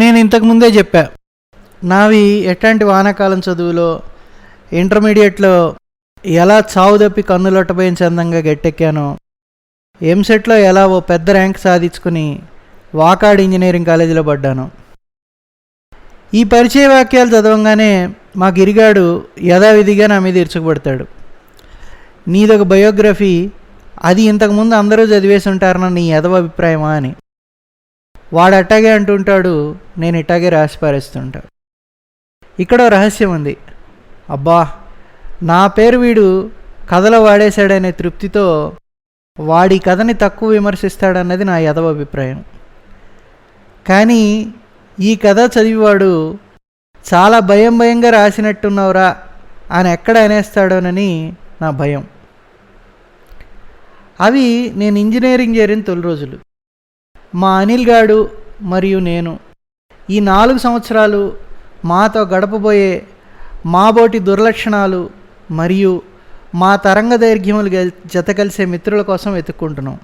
నేను ఇంతకు ముందే చెప్పా. నావి ఎట్లాంటి వానాకాలం చదువులో ఇంటర్మీడియట్లో ఎలా చావు తప్పి కన్నులొట్టబోయిన చందంగా గట్టెక్కానో ఎంసెట్లో ఎలా ఓ పెద్ద ర్యాంక్ సాధించుకుని వాకాడ్ ఇంజనీరింగ్ కాలేజీలో పడ్డాను. ఈ పరిచయ వాక్యాలు చదవంగానే మా గిరిగాడు యథావిధిగా నా మీద ఇరుచుకుపడతాడు. నీదొక బయోగ్రఫీ అది ఇంతకుముందు అందరూ చదివేసి ఉంటారన్న నీ యథవ అభిప్రాయమా అని. వాడు అట్టాగే అంటుంటాడు నేను ఇట్టాగే రాసిపారేస్తుంటా. ఇక్కడ రహస్యం ఉంది. అబ్బా నా పేరు వీడు కథలో వాడేశాడనే తృప్తితో వాడి కథని తక్కువ విమర్శిస్తాడన్నది నా యదవ అభిప్రాయం. కానీ ఈ కథ చదివివాడు చాలా భయం భయంగా రాసినట్టున్నావురా ఆయన ఎక్కడ అనేస్తాడోనని నా భయం. అవి నేను ఇంజనీరింగ్ చేరిన తొలి రోజులు. మా అనిల్ గాడు మరియు నేను. ఈ నాలుగు సంవత్సరాలు మాతో గడపబోయే మాబోటి దుర్లక్షణాలు మరియు మా తరంగ దైర్ఘ్యములు జత కలిసే మిత్రుల కోసం వెతుక్కుంటున్నాం.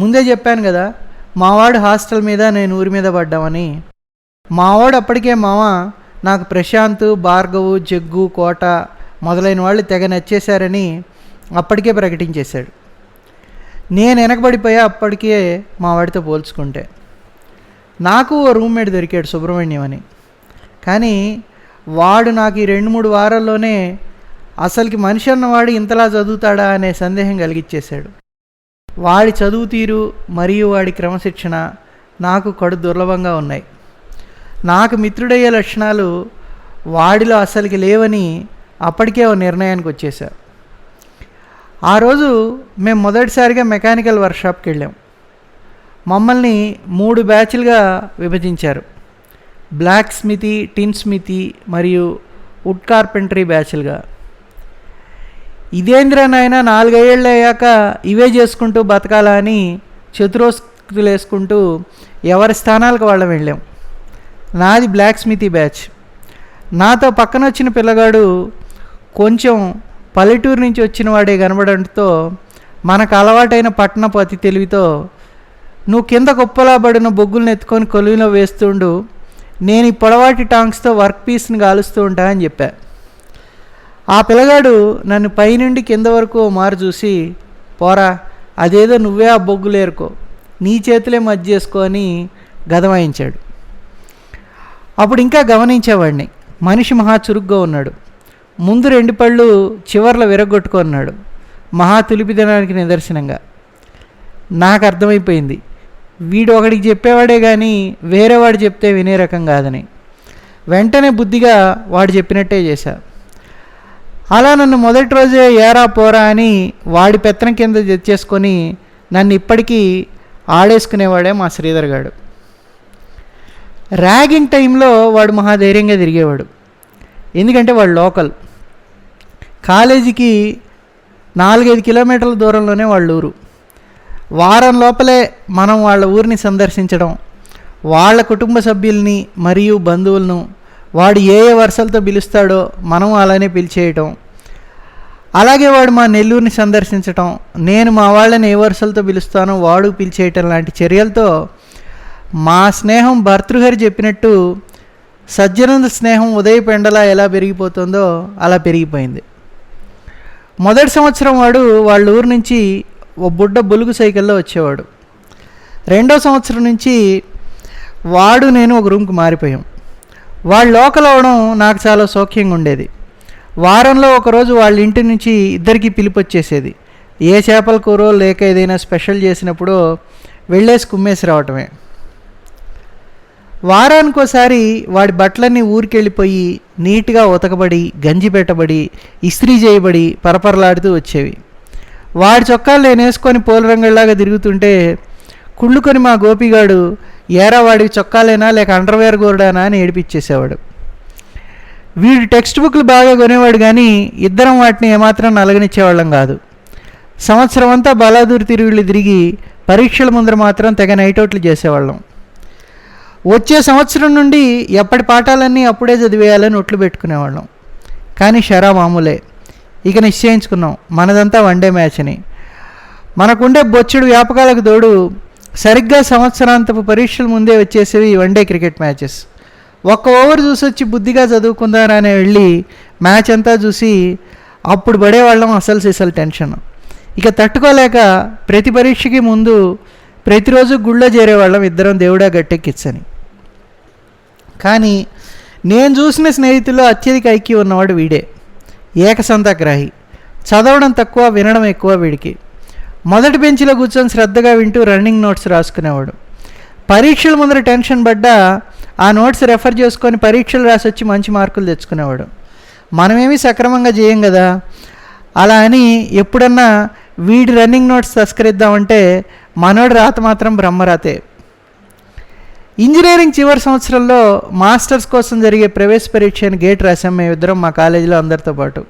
ముందే చెప్పాను కదా మావాడు హాస్టల్ మీద నేను ఊరి మీద పడ్డామని. మావాడు అప్పటికే మామ నాకు ప్రశాంత్ భార్గవు జగ్గు కోట మొదలైన వాళ్ళు తెగ నచ్చేశారని అప్పటికే ప్రకటించేశాడు. నేను వెనకబడిపోయా అప్పటికే మా వాడితో పోల్చుకుంటే. నాకు ఓ రూమ్మేట్ దొరికాడు సుబ్రహ్మణ్యం అని. కానీ వాడు నాకు ఈ రెండు మూడు వారాల్లోనే అసలుకి మనిషి అన్నవాడు ఇంతలా చదువుతాడా అనే సందేహం కలిగించేశాడు వాడి చదువు తీరు మరియు వాడి క్రమశిక్షణ నాకు కడు దుర్లభంగా ఉన్నాయి. నాకు మిత్రుడయ్యే లక్షణాలు వాడిలో అసలుకి లేవని అప్పటికే ఓ నిర్ణయానికి వచ్చేసా ఆ రోజు మేము మొదటిసారిగా మెకానికల్ వర్క్షాప్కి వెళ్ళాం. మమ్మల్ని మూడు బ్యాచ్లుగా విభజించారు. బ్లాక్ స్మితి టిన్ స్మితి మరియు వుడ్ కార్పెంటరీ బ్యాచ్లుగా. ఇదేంద్ర నాయన నాలుగేళ్ళు అయ్యాక ఇవే చేసుకుంటూ బతకాలా అని చతురోస్కులు వేసుకుంటూ ఎవరి స్థానాలకు వాళ్ళం వెళ్ళాం. నాది బ్లాక్ స్మితి బ్యాచ్. నాతో పక్కన వచ్చిన పిల్లగాడు కొంచెం పల్లెటూరు నుంచి వచ్చిన వాడే కనబడంతో మనకు అలవాటైన పట్టణపు అతి తెలివితో నువ్వు కింద కుప్పలా పడిన బొగ్గులను ఎత్తుకొని కొలువులో వేస్తుండు నేను ఈ పొడవాటి టాంక్స్తో వర్క్ పీస్ని కాలుస్తూ ఉంటా అని చెప్పా. ఆ పిల్లగాడు నన్ను పైనుండి కింద వరకు ఓ మారు చూసి పోరా అదేదో నువ్వే ఆ బొగ్గులేరుకో నీ చేతులే మధ్య చేసుకొని గదమాయించాడు. అప్పుడు ఇంకా గమనించేవాడిని. మనిషి మహా చురుగ్గా ఉన్నాడు. ముందు రెండు పళ్ళు చివర్లో విరగొట్టుకున్నాడు. మహా తులిపిదనానికి నిదర్శనంగా. నాకు అర్థమైపోయింది. వీడు ఒకడికి చెప్పేవాడే కానీ వేరేవాడు చెప్తే వినే రకం కాదని. వెంటనే బుద్ధిగా వాడు చెప్పినట్టే చేశా. అలా నన్ను మొదటి రోజే ఏరా పోరా అని వాడి పెత్తనం కింద తెచ్చేసుకొని నన్ను ఇప్పటికీ ఆడేసుకునేవాడే మా శ్రీధర్ గాడు. ర్యాగింగ్ టైంలో వాడు మహాధైర్యంగా తిరిగేవాడు. ఎందుకంటే వాడు లోకల్. కాలేజీకి నాలుగైదు కిలోమీటర్ల దూరంలోనే వాళ్ళ ఊరు వారం లోపలే మనం వాళ్ళ ఊరిని సందర్శించడం వాళ్ళ కుటుంబ సభ్యుల్ని మరియు బంధువులను వాడు ఏ ఏ వరుసలతో పిలుస్తాడో మనం అలానే పిలిచేయటం. అలాగే వాడు మా నెల్లూరుని సందర్శించటం నేను మా వాళ్ళని ఏ వరుసలతో పిలుస్తానో వాడు పిలిచేయటం లాంటి చర్యలతో మా స్నేహం భర్తృహరి చెప్పినట్టు సజ్జనంద స్నేహం ఉదయ పెండలా ఎలా పెరిగిపోతుందో అలా పెరిగిపోయింది. మొదటి సంవత్సరం వాడు వాళ్ళ ఊరు నుంచి ఓ బుడ్డ బొలుగు సైకిల్లో వచ్చేవాడు. రెండో సంవత్సరం నుంచి వాడు నేను ఒక రూమ్కి మారిపోయాం. వాళ్ళు లోకల్ అవడం నాకు చాలా సౌఖ్యంగా ఉండేది. వారంలో ఒకరోజు వాళ్ళ ఇంటి నుంచి ఇద్దరికి పిలుపు వచ్చేసేది. ఏ చేపల కూరో లేక ఏదైనా స్పెషల్ చేసినప్పుడు వెళ్ళేసి కుమ్మేసి రావటమే. వారానికోసారి వాడి బట్టలన్నీ ఊరికెళ్ళిపోయి నీట్గా ఉతకబడి గంజి పెట్టబడి ఇస్త్రీ చేయబడి పరపరలాడుతూ వచ్చేవి. వాడి చొక్కాలు నేను వేసుకొని పోలరంగల్లాగా తిరుగుతుంటే కుళ్ళుకొని మా గోపిగాడు ఏరా వాడికి చొక్కాలేనా లేక అండర్వేర్ గోర్డానా? అని ఏడిపించేసేవాడు వీడు టెక్స్ట్ బుక్లు బాగా కొనేవాడు కానీ ఇద్దరం వాటిని ఏమాత్రం నలగనిచ్చేవాళ్ళం కాదు. సంవత్సరం అంతా బలాదూరు తిరుగుళ్ళు తిరిగి పరీక్షల ముందర మాత్రం తెగ నైటౌట్లు చేసేవాళ్ళం. వచ్చే సంవత్సరం నుండి ఎప్పటి పాఠాలన్నీ అప్పుడే చదివేయాలని ఒట్లు పెట్టుకునేవాళ్ళం. కానీ షరా మామూలే. ఇక నిశ్చయించుకున్నాం. మనదంతా వన్డే మ్యాచ్ అని. మనకుండే బొచ్చుడు వ్యాపకాలకు తోడు సరిగ్గా సంవత్సరాంతపు పరీక్షల ముందే వచ్చేసేవి వన్డే క్రికెట్ మ్యాచెస్. ఒక్క ఓవర్ చూసి వచ్చి బుద్ధిగా చదువుకుందారని వెళ్ళి మ్యాచ్ అంతా చూసి అప్పుడు పడేవాళ్ళం అసలు సిసలు టెన్షన్. ఇక తట్టుకోలేక ప్రతి పరీక్షకి ముందు ప్రతిరోజు గుళ్ళో చేరేవాళ్ళం ఇద్దరం దేవుడా గట్టెక్కిచ్చని. కానీ నేను చూసిన స్నేహితుల్లో అత్యధిక ఐక్యూ ఉన్నవాడు వీడే. ఏకసంతాగ్రాహి. చదవడం తక్కువ వినడం ఎక్కువ వీడికి. మొదటి బెంచ్లో కూర్చొని శ్రద్ధగా వింటూ రన్నింగ్ నోట్స్ రాసుకునేవాడు. పరీక్షల ముందర టెన్షన్ పడ్డా ఆ నోట్స్ రెఫర్ చేసుకొని పరీక్షలు రాసి వచ్చి మంచి మార్కులు తెచ్చుకునేవాడు. మనమేమీ సక్రమంగా చేయం కదా అలా అని ఎప్పుడన్నా వీడి రన్నింగ్ నోట్స్ తస్కరిద్దామంటే మనోడి రాత మాత్రం బ్రహ్మరాతే. ఇంజనీరింగ్ చివరి సంవత్సరంలో మాస్టర్స్ కోసం జరిగే ప్రవేశ పరీక్ష అని గేట్ రాసాం మేము ఇద్దరం మా కాలేజీలో అందరితో పాటు.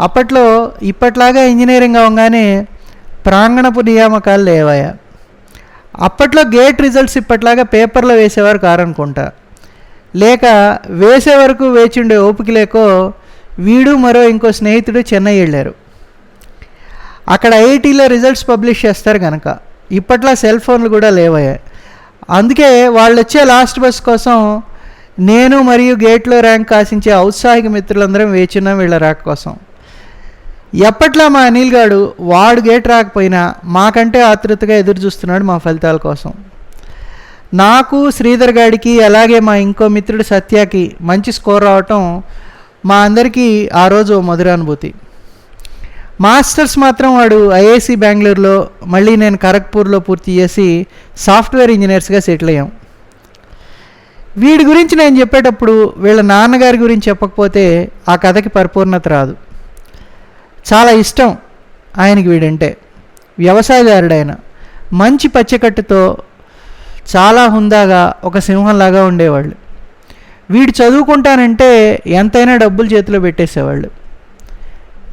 అప్పట్లో ఇప్పట్లాగా ఇంజనీరింగ్ అవగానే ప్రాంగణపు నియామకాలు లేవాయా అప్పట్లో గేట్ రిజల్ట్స్ ఇప్పట్లాగా పేపర్లో వేసేవారు కారనుకుంటా. లేక వేసే వరకు వేచి ఉండే ఓపిక లేకో వీడు మరో ఇంకో స్నేహితుడు చెన్నై వెళ్ళారు. అక్కడ ఐఐటీలో రిజల్ట్స్ పబ్లిష్ చేస్తారు కనుక ఇప్పట్లో సెల్ ఫోన్లు కూడా లేవయ్యాయి అందుకే వాళ్ళు వచ్చే లాస్ట్ బస్ కోసం నేను మరియు గేట్లో ర్యాంక్ ఆశించే ఔత్సాహిక మిత్రులందరం వేచున్నాం వీళ్ళ ర్యాంక్ కోసం. ఎప్పట్లా మా అనిల్ గాడు వాడు గేట్ రాకపోయినా మాకంటే ఆతృతగా ఎదురు చూస్తున్నాడు మా ఫలితాల కోసం. నాకు శ్రీధర్ గాడికి అలాగే మా ఇంకో మిత్రుడు సత్యకి మంచి స్కోర్ రావటం మా అందరికీ ఆ రోజు ఓ మధురానుభూతి. మాస్టర్స్ మాత్రం వాడు ఐఐసి బెంగళూరులో మళ్ళీ నేను ఖరగ్పూర్లో పూర్తి చేసి సాఫ్ట్వేర్ ఇంజనీర్స్గా సెటిల్ అయ్యాం. వీడి గురించి నేను చెప్పేటప్పుడు వీళ్ళ నాన్నగారి గురించి చెప్పకపోతే ఆ కథకి పరిపూర్ణత రాదు. చాలా ఇష్టం ఆయనకి వీడంటే. వ్యవసాయదారుడు ఆయన మంచి పచ్చకట్టుతో చాలా హుందాగా ఒక సింహంలాగా ఉండేవాళ్ళు. వీడు చదువుకుంటానంటే ఎంతైనా డబ్బులు చేతిలో పెట్టేసేవాళ్ళు.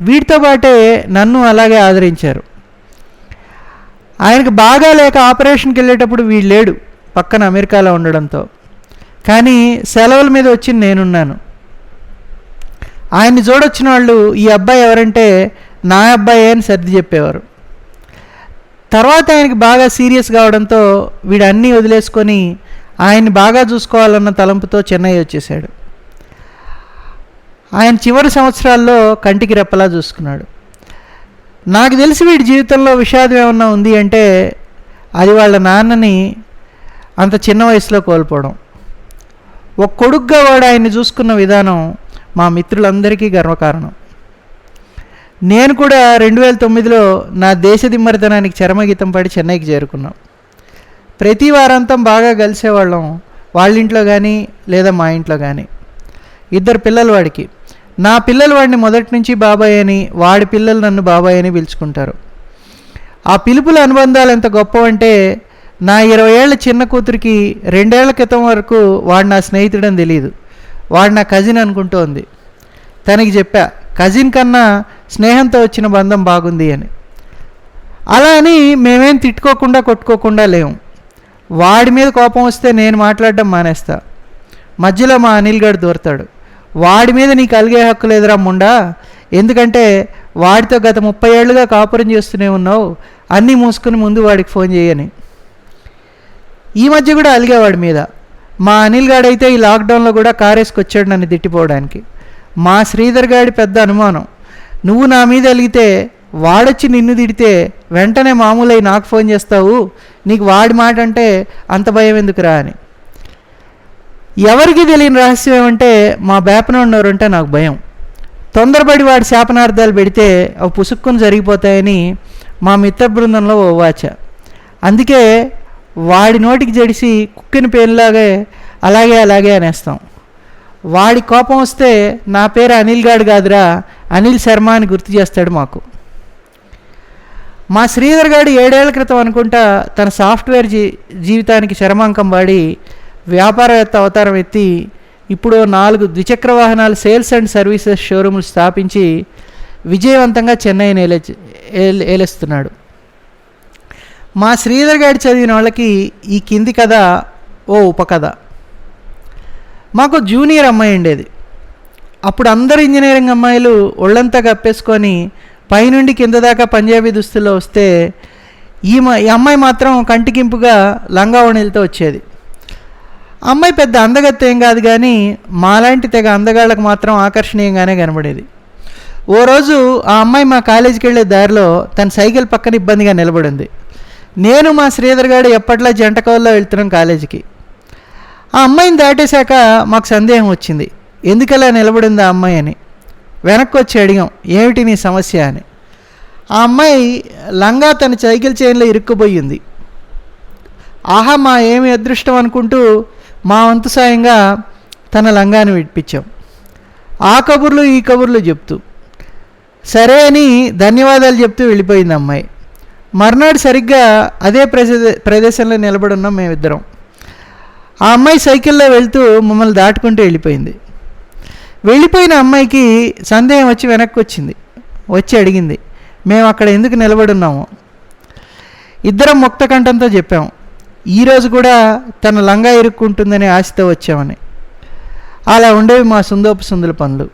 వీటితో పాటే నన్ను అలాగే ఆదరించారు. ఆయనకు బాగా లేక ఆపరేషన్కి వెళ్ళేటప్పుడు వీడు లేడు పక్కన అమెరికాలో ఉండడంతో. కానీ సెలవుల మీద వచ్చి నేనున్నాను. ఆయన్ని చూడొచ్చిన వాళ్ళు ఈ అబ్బాయి ఎవరంటే నా అబ్బాయి అని సర్ది చెప్పేవారు. తర్వాత ఆయనకి బాగా సీరియస్ కావడంతో వీడు అన్నీ వదిలేసుకొని ఆయన్ని బాగా చూసుకోవాలన్న తలంపుతో చెన్నై వచ్చేసాడు ఆయన చివరి సంవత్సరాల్లో కంటికి రెప్పలా చూసుకున్నాడు. నాకు తెలిసి వీడి జీవితంలో విషాదం ఏమన్నా ఉంది అంటే అది వాళ్ళ నాన్నని అంత చిన్న వయసులో కోల్పోవడం. ఒక కొడుగ్గా వాడు ఆయన్ని చూసుకున్న విధానం మా మిత్రులందరికీ గర్వకారణం. నేను కూడా రెండు వేల తొమ్మిదిలో నా దేశ దిమ్మరితనానికి చరమగీతం పడి చెన్నైకి చేరుకున్నాం. ప్రతి వారాంతం బాగా కలిసేవాళ్ళం వాళ్ళ ఇంట్లో కానీ లేదా మా ఇంట్లో కానీ ఇద్దరు పిల్లలు వాడికి. నా పిల్లలు వాడిని మొదటి నుంచి బాబాయ్ అని వాడి పిల్లలు నన్ను బాబాయ్ అని పిలుచుకుంటారు. ఆ పిలుపుల అనుబంధాలు ఎంత గొప్పవంటే నా ఇరవై ఏళ్ళ చిన్న కూతురికి రెండేళ్ళ క్రితం వరకు వాడు నా స్నేహితుడని తెలియదు వాడు నా కజిన్ అనుకుంటోంది. తనకి చెప్పా కజిన్ కన్నా స్నేహంతో వచ్చిన బంధం బాగుంది అని. అలా అని మేమేం తిట్టుకోకుండా కొట్టుకోకుండా లేము వాడి మీద కోపం వస్తే నేను మాట్లాడడం మానేస్తా. మధ్యలో మా అనిల్ గడు దూరతాడు. వాడి మీద నీకు అలిగే హక్కు లేదురా ముండా? ఎందుకంటే వాడితో గత ముప్పై ఏళ్ళుగా కాపురం చేస్తూనే ఉన్నావు. అన్నీ మూసుకుని ముందు వాడికి ఫోన్ చేయని. ఈ మధ్య కూడా అలిగేవాడి మీద. మా అనిల్ గాడైతే ఈ లాక్డౌన్లో కూడా కారేసుకొచ్చాడు నన్ను తిట్టిపోవడానికి. మా శ్రీధర్ గాడి పెద్ద అనుమానం. నువ్వు నా మీద అలిగితే వాడొచ్చి నిన్ను తిడితే వెంటనే మామూలై నాకు ఫోన్ చేస్తావు. నీకు వాడి మాట అంటే అంత భయం ఎందుకురా అని. ఎవరికి తెలియని రహస్యం ఏమంటే మా బేపన ఉన్నవారంటే నాకు భయం. తొందరపడి వాడి శాపనార్థాలు పెడితే అవి పుసుక్కుని జరిగిపోతాయని మా మిత్ర బృందంలో ఓ వాచ. అందుకే వాడి నోటికి జడిసి కుక్కిన పేరులాగే అలాగే అలాగే అనేస్తాం. వాడి కోపం వస్తే నా పేరు అనిల్ గాడు కాదురా అనిల్ శర్మ అని గుర్తు చేస్తాడు మాకు. మా శ్రీధర్ గారు ఏడేళ్ళ క్రితం అనుకుంటా తన సాఫ్ట్వేర్ జీ జీవితానికి చరమాంకం వాడి వ్యాపారవేత్త అవతారం ఎత్తి ఇప్పుడు నాలుగు ద్విచక్ర వాహనాల సేల్స్ అండ్ సర్వీసెస్ షోరూములు స్థాపించి విజయవంతంగా చెన్నైని ఏలే ఏలేస్తున్నాడు. మా శ్రీధర్ గారి చదివిన వాళ్ళకి ఈ కింది కథ ఓ ఉపకథ. మాకు జూనియర్ అమ్మాయి ఉండేది. అప్పుడు అందరు ఇంజనీరింగ్ అమ్మాయిలు ఒళ్ళంతా కప్పేసుకొని పైనుండి కింద దాకా పంజాబీ దుస్తుల్లో వస్తే ఈ ఈ అమ్మాయి మాత్రం కంటికింపుగా లంగావణిలతో వచ్చేది. అమ్మాయి పెద్ద అందగత్తె ఏం కాదు కానీ మాలాంటి తెగ అందగాళ్ళకు మాత్రం ఆకర్షణీయంగానే కనబడేది. ఓ రోజు ఆ అమ్మాయి మా కాలేజీకి వెళ్ళే దారిలో తన సైకిల్ పక్కన ఇబ్బందిగా నిలబడింది. నేను మా శ్రీధర్ గారు ఎప్పట్లా జంటకవల్లో వెళ్తున్నాం కాలేజీకి. ఆ అమ్మాయిని దాటేశాక మాకు సందేహం వచ్చింది. ఎందుకలా నిలబడింది ఆ అమ్మాయి అని. వెనక్కి వచ్చి అడిగాం ఏమిటి నీ సమస్య? అని. ఆ అమ్మాయి లంగా తన సైకిల్ చైన్లో ఇరుక్కుపోయింది. ఆహా మా ఏమి అదృష్టం అనుకుంటూ మా వంతు సాయంగా తన లంగాన్ని విడిపించాం. ఆ కబుర్లు ఈ కబుర్లు చెప్తూ. సరే అని ధన్యవాదాలు చెప్తూ వెళ్ళిపోయింది అమ్మాయి. మర్నాడు సరిగ్గా అదే ప్రదే ప్రదేశంలో నిలబడి ఉన్నాం మేమిద్దరం. ఆ అమ్మాయి సైకిల్లో వెళ్తూ మమ్మల్ని దాటుకుంటూ వెళ్ళిపోయింది. వెళ్ళిపోయిన అమ్మాయికి సందేహం వచ్చి వెనక్కి వచ్చింది. వచ్చి అడిగింది మేము అక్కడ ఎందుకు నిలబడి ఉన్నాము ఇద్దరం ముక్త కంఠంతో చెప్పాం ఈరోజు కూడా తన లంగా ఇరుక్కుంటుందనే ఆశతో వచ్చామని. అలా ఉండేవి మా సుందోపు సుందుల పనులు.